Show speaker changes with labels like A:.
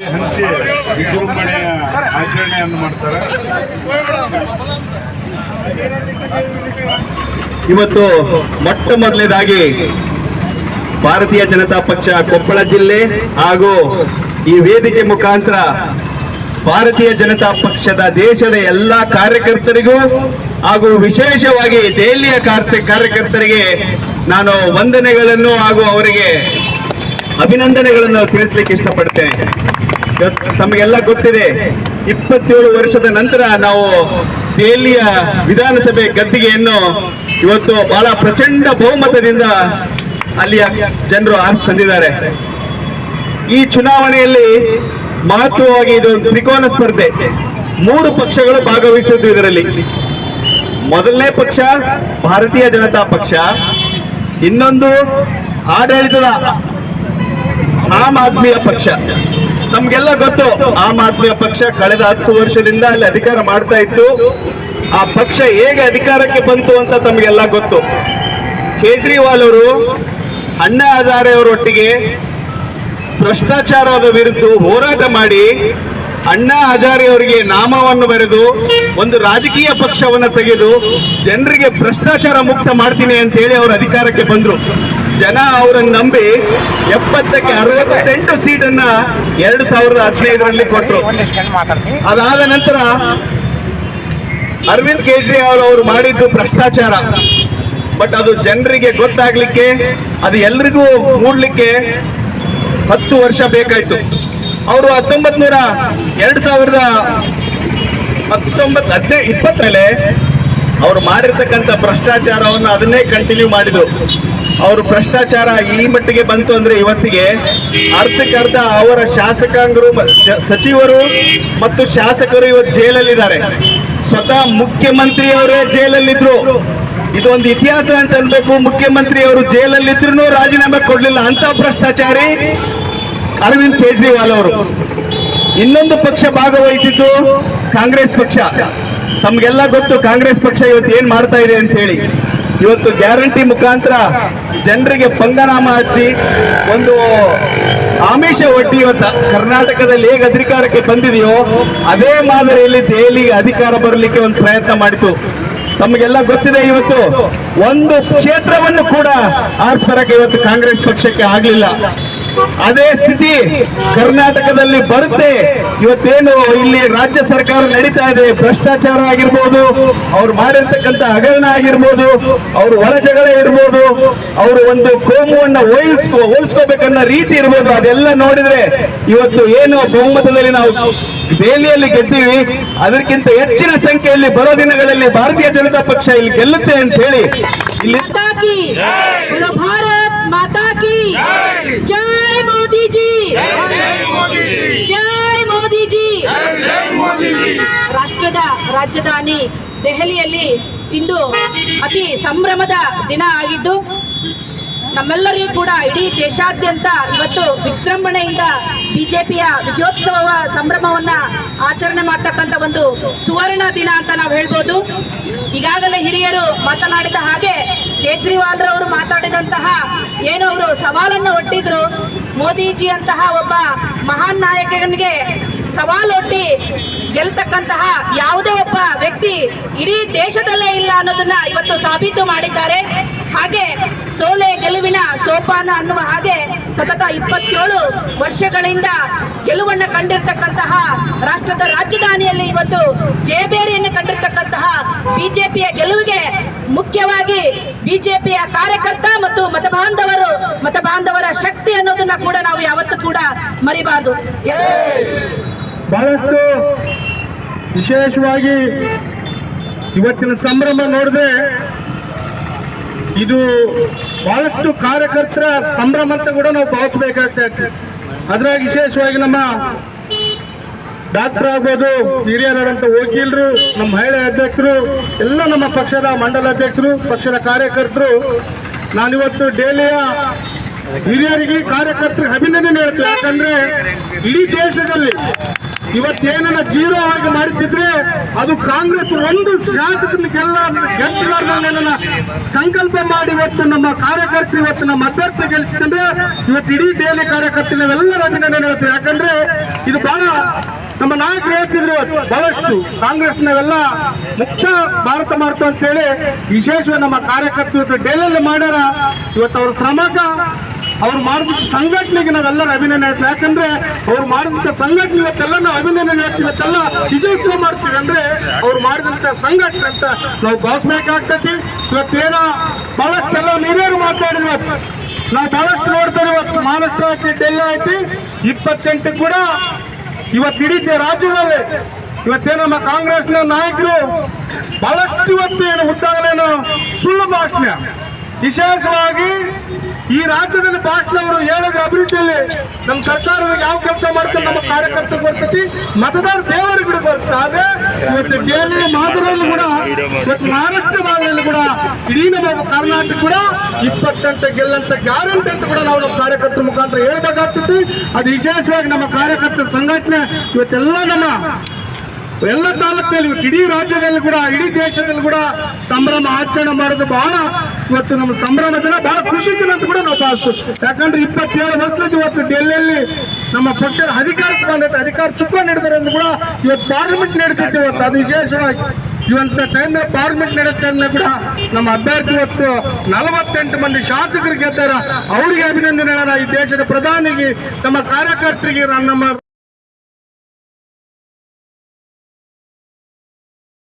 A: ಹಂಚಿ ವಿಜೃಂಭಣೆಯ ಆಚರಣೆಯನ್ನು ಮಾಡ್ತಾರೆ.
B: ಇವತ್ತು ಮೊಟ್ಟ ಮೊದಲನೇದಾಗಿ ಭಾರತೀಯ ಜನತಾ ಪಕ್ಷ ಕೊಪ್ಪಳ ಜಿಲ್ಲೆ ಹಾಗೂ ಈ ವೇದಿಕೆ ಮುಖಾಂತರ ಭಾರತೀಯ ಜನತಾ ಪಕ್ಷದ ದೇಶದ ಎಲ್ಲಾ ಕಾರ್ಯಕರ್ತರಿಗೂ ಹಾಗೂ ವಿಶೇಷವಾಗಿ ದೆಹಲಿಯ ಕಾರ್ತ, ಕಾರ್ಯಕರ್ತರಿಗೆ ನಾನು ವಂದನೆಗಳನ್ನು ಹಾಗೂ ಅವರಿಗೆ ಅಭಿನಂದನೆಗಳನ್ನು ತಿಳಿಸ್ಲಿಕ್ಕೆ ಇಷ್ಟಪಡ್ತೇನೆ. ತಮಗೆಲ್ಲ ಗೊತ್ತಿದೆ. ಇಪ್ಪತ್ತೇಳು ವರ್ಷದ ನಂತರ ನಾವು ದೆಹಲಿಯ ವಿಧಾನಸಭೆ ಗದ್ದಿಗೆಯನ್ನು ಇವತ್ತು ಬಹಳ ಪ್ರಚಂಡ ಬಹುಮತದಿಂದ ಅಲ್ಲಿಯ ಜನರು ಆರಿಸಿ ತಂದಿದ್ದಾರೆ. ಈ ಚುನಾವಣೆಯಲ್ಲಿ ಮಹತ್ವವಾಗಿ ಇದು ತ್ರಿಕೋನ ಸ್ಪರ್ಧೆ. ಮೂರು ಪಕ್ಷಗಳು ಭಾಗವಹಿಸಿದ್ದು ಇದರಲ್ಲಿ. ಮೊದಲನೇ ಪಕ್ಷ ಭಾರತೀಯ ಜನತಾ ಪಕ್ಷ, ಇನ್ನೊಂದು ಆಡಳಿತದ ಆಮ್ ಆದ್ಮಿಯ ಪಕ್ಷ. ನಮ್ಗೆಲ್ಲ ಗೊತ್ತು, ಆಮ್ ಆದ್ಮಿ ಪಕ್ಷ ಕಳೆದ ಹತ್ತು ವರ್ಷದಿಂದ ಅಲ್ಲಿ ಅಧಿಕಾರ ಮಾಡ್ತಾ ಇತ್ತು. ಆ ಪಕ್ಷ ಹೇಗೆ ಅಧಿಕಾರಕ್ಕೆ ಬಂತು ಅಂತ ತಮಗೆಲ್ಲ ಗೊತ್ತು. ಕೇಜ್ರಿವಾಲ್ ಅವರು, ಅಣ್ಣಾ ಹಜಾರೆ ಅವರೊಟ್ಟಿಗೆ ಭ್ರಷ್ಟಾಚಾರದ ವಿರುದ್ಧ ಹೋರಾಟ ಮಾಡಿ, ಅಣ್ಣಾ ಹಜಾರೆ ಅವರಿಗೆ ನಾಮವನ್ನು ಬರೆದು, ಒಂದು ರಾಜಕೀಯ ಪಕ್ಷವನ್ನು ತೆಗೆದು, ಜನರಿಗೆ ಭ್ರಷ್ಟಾಚಾರ ಮುಕ್ತ ಮಾಡ್ತೀನಿ ಅಂತ ಹೇಳಿ ಅವರು ಅಧಿಕಾರಕ್ಕೆ ಬಂದ್ರು. ಜನ ಅವರನ್ನು ನಂಬಿ ಎಪ್ಪತ್ತಕ್ಕೆ ಅರವತ್ತೆಂಟು ಸೀಟನ್ನ ಎರಡು ಸಾವಿರದ ಹದಿನೈದರಲ್ಲಿ ಕೊಟ್ಟರು ಅದಾದ ನಂತರ ಅರವಿಂದ್ ಕೇಜ್ರಿವಾಲ್ ಅವರು ಮಾಡಿದ್ದು ಭ್ರಷ್ಟಾಚಾರ. ಬಟ್ ಅದು ಜನರಿಗೆ ಗೊತ್ತಾಗ್ಲಿಕ್ಕೆ, ಅದು ಎಲ್ರಿಗೂ ಮೂಡ್ಲಿಕ್ಕೆ ಹತ್ತು ವರ್ಷ ಬೇಕಾಯ್ತು. ಅವರು ಹತ್ತೊಂಬತ್ ನೂರ ಎರಡ್ ಸಾವಿರದ ಹತ್ತೊಂಬತ್ತು ಹದಿನೈದು ಇಪ್ಪತ್ತರಲ್ಲೇ ಅವರು ಮಾಡಿರ್ತಕ್ಕಂಥ ಭ್ರಷ್ಟಾಚಾರವನ್ನು ಅದನ್ನೇ ಕಂಟಿನ್ಯೂ ಮಾಡಿದರು. ಅವರು ಭ್ರಷ್ಟಾಚಾರ ಈ ಮಟ್ಟಿಗೆ ಬಂತು ಅಂದ್ರೆ ಇವತ್ತಿಗೆ ಅರ್ಧಕ್ಕರ್ಧ ಅವರ ಶಾಸಕಾಂಗರು ಸಚಿವರು ಮತ್ತು ಶಾಸಕರು ಇವತ್ತು ಜೈಲಲ್ಲಿದ್ದಾರೆ. ಸ್ವತಃ ಮುಖ್ಯಮಂತ್ರಿಯವರೇ ಜೈಲಲ್ಲಿದ್ರು. ಇದೊಂದು ಇತಿಹಾಸ ಅಂತ ಅನ್ಬೇಕು. ಮುಖ್ಯಮಂತ್ರಿ ಅವರು ಜೈಲಲ್ಲಿದ್ರು ರಾಜೀನಾಮೆ ಕೊಡಲಿಲ್ಲ. ಅಂತ ಭ್ರಷ್ಟಾಚಾರಿ ಅರವಿಂದ್ ಕೇಜ್ರಿವಾಲ್ ಅವರು. ಇನ್ನೊಂದು ಪಕ್ಷ ಭಾಗವಹಿಸಿದ್ದು ಕಾಂಗ್ರೆಸ್ ಪಕ್ಷ. ತಮ್ಗೆಲ್ಲ ಗೊತ್ತು ಕಾಂಗ್ರೆಸ್ ಪಕ್ಷ ಇವತ್ತು ಏನ್ ಮಾಡ್ತಾ ಇದೆ ಅಂತ ಹೇಳಿ. ಇವತ್ತು ಗ್ಯಾರಂಟಿ ಮುಖಾಂತರ ಜನರಿಗೆ ಪಂಗನಾಮ ಹಚ್ಚಿ ಒಂದು ಆಮಿಷ ಒಡ್ಡಿ ಇವತ್ತು ಕರ್ನಾಟಕದಲ್ಲಿ ಹೇಗೆ ಅಧಿಕಾರಕ್ಕೆ ಬಂದಿದೆಯೋ ಅದೇ ಮಾದರಿಯಲ್ಲಿ ದೆಹಲಿಗೆ ಅಧಿಕಾರ ಬರಲಿಕ್ಕೆ ಒಂದು ಪ್ರಯತ್ನ ಮಾಡಿತು. ತಮಗೆಲ್ಲ ಗೊತ್ತಿದೆ ಇವತ್ತು ಒಂದು ಕ್ಷೇತ್ರವನ್ನು ಕೂಡ ಆಸ್ಪರಕ್ಕೆ ಬರಕ್ಕೆ ಇವತ್ತು ಕಾಂಗ್ರೆಸ್ ಪಕ್ಷಕ್ಕೆ ಆಗ್ಲಿಲ್ಲ. ಅದೇ ಸ್ಥಿತಿ ಕರ್ನಾಟಕದಲ್ಲಿ ಬರುತ್ತೆ. ಇವತ್ತೇನು ಇಲ್ಲಿ ರಾಜ್ಯ ಸರ್ಕಾರ ನಡೀತಾ ಇದೆ ಭ್ರಷ್ಟಾಚಾರ ಆಗಿರ್ಬೋದು ಅವ್ರು ಮಾಡಿರ್ತಕ್ಕಂಥ ಹಗರಣ ಆಗಿರ್ಬೋದು ಅವ್ರ ಒಳ ಜಗಳ ಇರ್ಬೋದು ಅವರು ಒಂದು ಕೋಮುವನ್ನ ಹೋಲಿಸ್ಕೋ ಹೋಲಿಸ್ಕೋಬೇಕನ್ನೋ ರೀತಿ ಇರ್ಬೋದು. ಅದೆಲ್ಲ ನೋಡಿದ್ರೆ ಇವತ್ತು ಏನು ಬಹುಮತದಲ್ಲಿ ನಾವು ದೆಹಲಿಯಲ್ಲಿ ಗೆದ್ದೀವಿ. ಅದಕ್ಕಿಂತ ಹೆಚ್ಚಿನ ಸಂಖ್ಯೆಯಲ್ಲಿ ಬರೋ ದಿನಗಳಲ್ಲಿ ಭಾರತೀಯ ಜನತಾ ಪಕ್ಷ ಇಲ್ಲಿ ಗೆಲ್ಲುತ್ತೆ ಅಂತ ಹೇಳಿ ಇಲ್ಲಿ
C: ಮೋದಿಜಿ! ಜೈ ಮೋದಿಜಿ! ರಾಷ್ಟ್ರದ ರಾಜಧಾನಿ ದೆಹಲಿಯಲ್ಲಿ ಇಂದು ಅತಿ ಸಂಭ್ರಮದ ದಿನ ಆಗಿದ್ದು, ನಮ್ಮೆಲ್ಲರಿಗೂ ಕೂಡ ಇಡೀ ದೇಶಾದ್ಯಂತ ಇವತ್ತು ವಿಜೃಂಭಣೆಯಿಂದ ಬಿಜೆಪಿಯ ವಿಜಯೋತ್ಸವ ಸಂಭ್ರಮವನ್ನ ಆಚರಣೆ ಮಾಡ್ತಕ್ಕಂಥ ಒಂದು ಸುವರ್ಣ ದಿನ ಅಂತ ನಾವು ಹೇಳ್ಬೋದು. ಈಗಾಗಲೇ ಹಿರಿಯರು ಮಾತನಾಡಿದ ಹಾಗೆ ಕೇಜ್ರಿವಾಲ್ರವರು ಮಾತಾಡಿದಂತಹ ಏನೋ ಅವರು ಸವಾಲನ್ನು ಮೋದಿಜಿ ಅಂತಹ ಒಬ್ಬ ಮಹಾನ್ ನಾಯಕನಿಗೆ ಸವಾಲೊಡ್ಡಿ ಗೆಲ್ತಕ್ಕಂತಹ ಯಾವುದೇ ಒಬ್ಬ ವ್ಯಕ್ತಿ ಇಡೀ ದೇಶದಲ್ಲೇ ಇಲ್ಲ ಅನ್ನೋದನ್ನ ಇವತ್ತು ಸಾಬೀತು ಮಾಡಿದ್ದಾರೆ. ಹಾಗೆ ಸೋಲೆ ಗೆಲುವಿನ ಸೋಪಾನ ಅನ್ನುವ ಹಾಗೆ ಸತತ ಇಪ್ಪತ್ತೇಳು ವರ್ಷಗಳಿಂದ ಗೆಲುವನ್ನು ಕಂಡಿರ್ತಕ್ಕಂತಹ ರಾಷ್ಟ್ರದ ರಾಜಧಾನಿಯಲ್ಲಿ ಇವತ್ತು ಜೇಬೇರಿಯನ್ನು ಕಂಡಿರ್ತಕ್ಕಂತಹ ಬಿಜೆಪಿಯ ಗೆಲುವಿಗೆ ಮುಖ್ಯವಾಗಿ ಬಿಜೆಪಿಯ ಕಾರ್ಯಕರ್ತ ಮತ್ತು ಮತಬಾಂಧವರ ಶಕ್ತಿ ಅನ್ನೋದನ್ನ ಕೂಡ ನಾವು ಯಾವತ್ತೂ ಕೂಡ ಮರಿಬಾರದು.
D: ಬಹಳಷ್ಟು ವಿಶೇಷವಾಗಿ ಇವತ್ತಿನ ಸಂಭ್ರಮ ನೋಡಿದ್ರೆ ಇದು ಬಹಳಷ್ಟು ಕಾರ್ಯಕರ್ತರ ಸಂಭ್ರಮ ಅಂತ ಕೂಡ ನಾವು ಭಾವಿಸ್ಬೇಕಾಗ್ತಾ ಇತ್ತು. ಅದ್ರಾಗ ವಿಶೇಷವಾಗಿ ನಮ್ಮ ಡಾಕ್ಟರ್ ಆಗ್ಬೋದು, ಹಿರಿಯರಾದಂಥ ವಕೀಲರು, ನಮ್ಮ ಮಹಿಳಾ ಅಧ್ಯಕ್ಷರು, ಎಲ್ಲ ನಮ್ಮ ಪಕ್ಷದ ಮಂಡಲ ಅಧ್ಯಕ್ಷರು, ಪಕ್ಷದ ಕಾರ್ಯಕರ್ತರು, ನಾನಿವತ್ತು ಡೇಲಿಯ ಹಿರಿಯರಿಗೆ ಕಾರ್ಯಕರ್ತರಿಗೆ ಅಭಿನಂದನೆ ಹೇಳ್ತೇವೆ ಯಾಕಂದ್ರೆ ಇಡೀ ದೇಶದಲ್ಲಿ ಇವತ್ತೇನನ್ನ ಜೀರೋ ಆಗಿ ಮಾಡುತ್ತಿದ್ರೆ ಅದು ಕಾಂಗ್ರೆಸ್ ಒಂದು ಶಾಸಕರನ್ನ ಗೆಲ್ಲ ನನ್ನ ಸಂಕಲ್ಪ ಮಾಡಿ ಇವತ್ತು ನಮ್ಮ ಕಾರ್ಯಕರ್ತರು ಇವತ್ತು ನಮ್ಮ ಅಭ್ಯರ್ಥಿ ಗೆಲ್ಲಿಸ್ತಂದ್ರೆ ಇವತ್ತು ಇಡೀ ಡೈಲಿ ಕಾರ್ಯಕರ್ತರು ನಾವೆಲ್ಲರ ಅಭಿನಂದನೆ ಹೇಳ್ತೀವಿ. ಯಾಕಂದ್ರೆ ಇದು ಬಹಳ ನಮ್ಮ ನಾಯಕರು ಹೇಳ್ತಿದ್ರು ಇವತ್ತು, ಬಹಳಷ್ಟು ಕಾಂಗ್ರೆಸ್ ನಾವೆಲ್ಲ ಮುಕ್ತ ಭಾರತ ಮಾಡ್ತು ಅಂತ ಹೇಳಿ ವಿಶೇಷವಾಗಿ ನಮ್ಮ ಕಾರ್ಯಕರ್ತರು ಇವತ್ತು ಡೇಲಲ್ಲಿ ಮಾಡ್ಯಾರ. ಇವತ್ತು ಅವ್ರ ಶ್ರಮಕ ಅವ್ರು ಮಾಡಿದಂಥ ಸಂಘಟನೆಗೆ ನಾವೆಲ್ಲರೂ ಅಭಿನಂದನೆ ಆಯ್ತು. ಯಾಕಂದ್ರೆ ಅವ್ರು ಮಾಡಿದಂಥ ಸಂಘಟನೆ ಇವತ್ತೆಲ್ಲ ನಾವು ಅಭಿನಂದನೆ ಆಯ್ತು ಇವತ್ತೆಲ್ಲ ವಿಜಯೋತ್ಸವ ಮಾಡ್ತೀವಿ ಅಂದ್ರೆ ಅವ್ರು ಮಾಡಿದಂಥ ಸಂಘಟನೆ ಅಂತ ನಾವು ಭಾವಿಸ್ಬೇಕಾಗ್ತೈತಿ ಇವತ್ತೇನೋ ಬಹಳಷ್ಟೆಲ್ಲ ನೀರೇರು ಮಾತಾಡಿದ್ವಿ ನಾವು ಬಹಳಷ್ಟು ನೋಡ್ತಾರೆ ಇವತ್ತು. ಮಹಾರಾಷ್ಟ್ರ ಆಯ್ತು, ಡೆಲ್ಲಿ ಆಯ್ತು. ಇಪ್ಪತ್ತೆಂಟು ಕೂಡ ಇವತ್ತು ಇಡೀ ರಾಜ್ಯದಲ್ಲಿ ಇವತ್ತೇ ನಮ್ಮ ಕಾಂಗ್ರೆಸ್ನ ನಾಯಕರು ಬಹಳಷ್ಟು ಇವತ್ತು ಏನು ಉದ್ದಾಗಲೇನು ಸುಳ್ಳು ಭಾಷಣ. ವಿಶೇಷವಾಗಿ ಈ ರಾಜ್ಯದಲ್ಲಿ ಭಾಷಣ ಅವರು ಹೇಳಿದ ಅಭಿವೃದ್ಧಿಯಲ್ಲಿ ನಮ್ಮ ಸರ್ಕಾರದ ಯಾವ ಕೆಲಸ ಮಾಡ್ತಾರೆ ನಮ್ಮ ಕಾರ್ಯಕರ್ತರು ಬರ್ತೈತಿ, ಮತದಾರ ದೇವರು ಕೂಡ ಬರ್ತದೆ ಆದ್ರೆ ಇವತ್ತು ಡೆಲ್ಲಿ ಮಾದರಲ್ಲೂ ಕೂಡ, ಇವತ್ತು ಮಹಾರಾಷ್ಟ್ರ ಮಾದರಿಯಲ್ಲಿ ಕೂಡ, ಇಡೀ ನಮ್ಮ ಕರ್ನಾಟಕ ಕೂಡ ಇಪ್ಪತ್ತೆಂಟು ಗೆಲ್ಲಂತ ಗ್ಯಾರಂಟಿ ಅಂತ ಕೂಡ ನಾವು ನಮ್ಮ ಕಾರ್ಯಕರ್ತರ ಮುಖಾಂತರ ಹೇಳ್ಬೇಕಾಗ್ತೈತಿ. ಅದು ವಿಶೇಷವಾಗಿ ನಮ್ಮ ಕಾರ್ಯಕರ್ತರ ಸಂಘಟನೆ, ಇವತ್ತೆಲ್ಲ ನಮ್ಮ ಎಲ್ಲ ತಾಲೂಕಿನಲ್ಲಿ ಇಡೀ ರಾಜ್ಯದಲ್ಲಿ ಕೂಡ, ಇಡೀ ದೇಶದಲ್ಲಿ ಕೂಡ ಸಂಭ್ರಮ ಆಚರಣೆ ಮಾಡೋದು ಬಹಳ ಇವತ್ತು ನಮ್ಮ ಸಂಭ್ರಮ ದಿನ, ಬಹಳ ಖುಷಿ ದಿನ ಅಂತ ಕೂಡ ನಾವು ಭಾವಿಸ್ತೀವಿ. ಯಾಕಂದ್ರೆ ಇಪ್ಪತ್ತೇಳು ವರ್ಷದ ಇವತ್ತು ಡೆಲ್ಲಿಯಲ್ಲಿ ನಮ್ಮ ಪಕ್ಷದ ಅಧಿಕಾರಕ್ಕೆ ಬಂದೈತೆ ಅಧಿಕಾರ ಚುಕ್ಕ ನೀಡಿದಾರೆ ಅಂತ ಕೂಡ ಇವತ್ತು ಪಾರ್ಲಿಮೆಂಟ್ ನಡೀತೈತೆ ಇವತ್ತು. ಅದು ವಿಶೇಷವಾಗಿ ಇವಂತ ಟೈಮ್ ಪಾರ್ಲಿಮೆಂಟ್ ನಡೆದ ಕೂಡ ನಮ್ಮ ಅಭ್ಯರ್ಥಿ ಇವತ್ತು ನಲವತ್ತೆಂಟು ಮಂದಿ ಶಾಸಕರು ಗೆದ್ದಾರ ಅವರಿಗೆ ಅಭಿನಂದನೆ ಈ ದೇಶದ ಪ್ರಧಾನಿಗೆ, ನಮ್ಮ ಕಾರ್ಯಕರ್ತರಿಗೆ ನಮ್ಮ